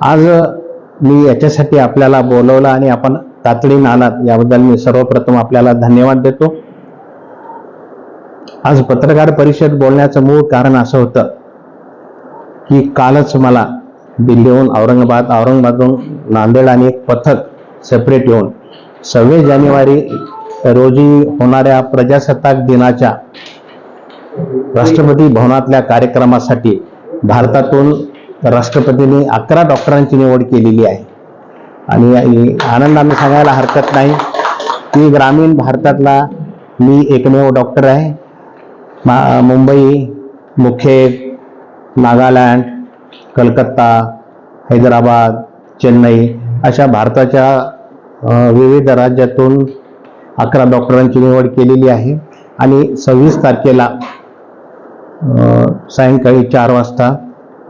आज मी याच्यासाठी आपल्याला बोलवलं आणि आपण तातडीनं आलात याबद्दल मी सर्वप्रथम आपल्याला धन्यवाद देतो. आज पत्रकार परिषद बोलण्याचं मूळ कारण असं होतं की कालच मला दिल्लीहून औरंगाबाद औरंगाबादहून नांदेड आणि एक पथक सेपरेट येऊन सव्वीस जानेवारी रोजी होणाऱ्या प्रजासत्ताक दिनाच्या राष्ट्रपती भवनातल्या कार्यक्रमासाठी भारतातून राष्ट्रपतींनी अकरा डॉक्टरांची निवड केलेली आहे. आणि आनंदाने सांगायला हरकत नाही की ग्रामीण भारतातला मी एकमेव डॉक्टर आहे. मा मुंबई मुखेड नागालँड कलकत्ता हैदराबाद चेन्नई अशा भारताच्या विविध राज्यातून अकरा डॉक्टरांची निवड केलेली आहे. आणि सव्वीस तारखेला सायंकाळी चार वाजता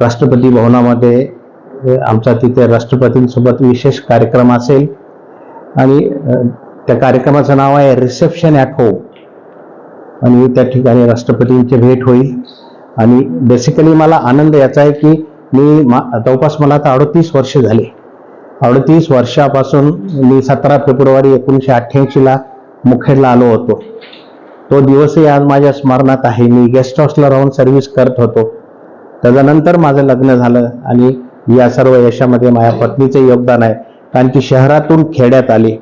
राष्ट्रपती भवनामध्ये आमचा तिथे राष्ट्रपतींसोबत विशेष कार्यक्रम असेल. आणि त्या कार्यक्रमाचं नाव आहे रिसेप्शन ॲट होम. आणि त्या ठिकाणी राष्ट्रपतींची भेट होईल. आणि बेसिकली मला आनंद याचा आहे की मी मा जवळपास मला आता अडतीस वर्ष झाली. अडतीस वर्षापासून मी सतरा फेब्रुवारी एकोणीसशे अठ्ठ्याऐंशीला मुखेडला आलो होतो. तो दिवसही आज माझ्या स्मरणात आहे. मी गेस्ट हाऊसला राहून सर्व्हिस करत होतो. त्याच्यानंतर माझं लग्न झालं आणि या सर्व यशामध्ये माझ्या पत्नीचं योगदान आहे. कारण की शहरातून खेड्यात आली.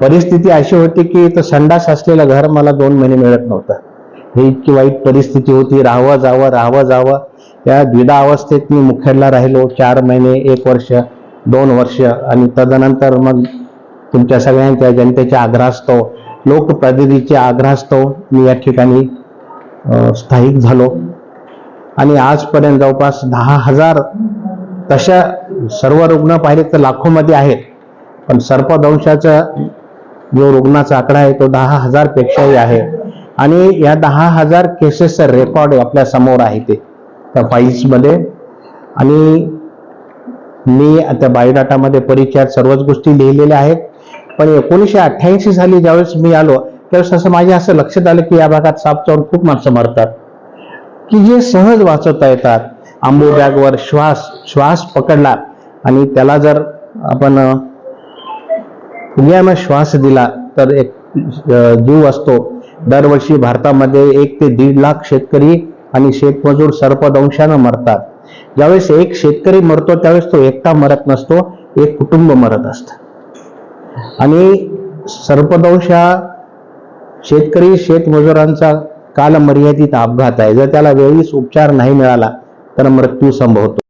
परिस्थिती अशी होती की इथं संडास असलेलं घर मला दोन महिने मिळत नव्हतं. ही इतकी वाईट परिस्थिती होती. राहावं जावं राहावं जावं. या द्विधा अवस्थेत मी मुखेडला राहिलो चार महिने एक वर्ष दोन वर्ष. आणि तदनंतर मग तुमच्या सगळ्यांच्या जनतेच्या आग्रहास्तव लोकप्रतिनिधीच्या आग्रहास्तव मी या ठिकाणी स्थायिक झालो. आणि आजपर्यंत जवळपास दहा हजार तशा सर्व रुग्ण पाहिले तर लाखोमध्ये आहेत. पण सर्पदंशाचा जो रुग्णाचा आकडा आहे तो दहा हजार पेक्षाही आहे. आणि या दहा हजार केसेसचा रेकॉर्ड आपल्यासमोर आहे ते. त्या फाईल्समध्ये आणि मी त्या बायोडाटामध्ये परिचयात सर्वच गोष्टी लिहिलेल्या आहेत. पण एकोणीसशे अठ्ठ्याऐंशी साली ज्यावेळेस मी आलो त्यावेळेस असं माझ्या असं लक्षात आलं की या भागात साप चावून खूप माणसं मरतात. की जे सहज वाचवता येतात. आंबू बॅगवर श्वास श्वास पकडला आणि त्याला जर आपण फुग्यानं पुण्यानं श्वास दिला तर एक जीव असतो. दरवर्षी भारतामध्ये एक ते दीड लाख शेतकरी आणि शेतमजूर सर्पदंशानं मरतात. ज्यावेळेस एक शेतकरी मरतो त्यावेळेस तो एकटा मरत नसतो एक कुटुंब मरत असतं. आणि सर्पदंश हा शेतकरी शेतमजुरांचा कालमर्यादित अपघात आहे. जर त्याला वेळीच उपचार नाही मिळाला तर मृत्यू संभवतो.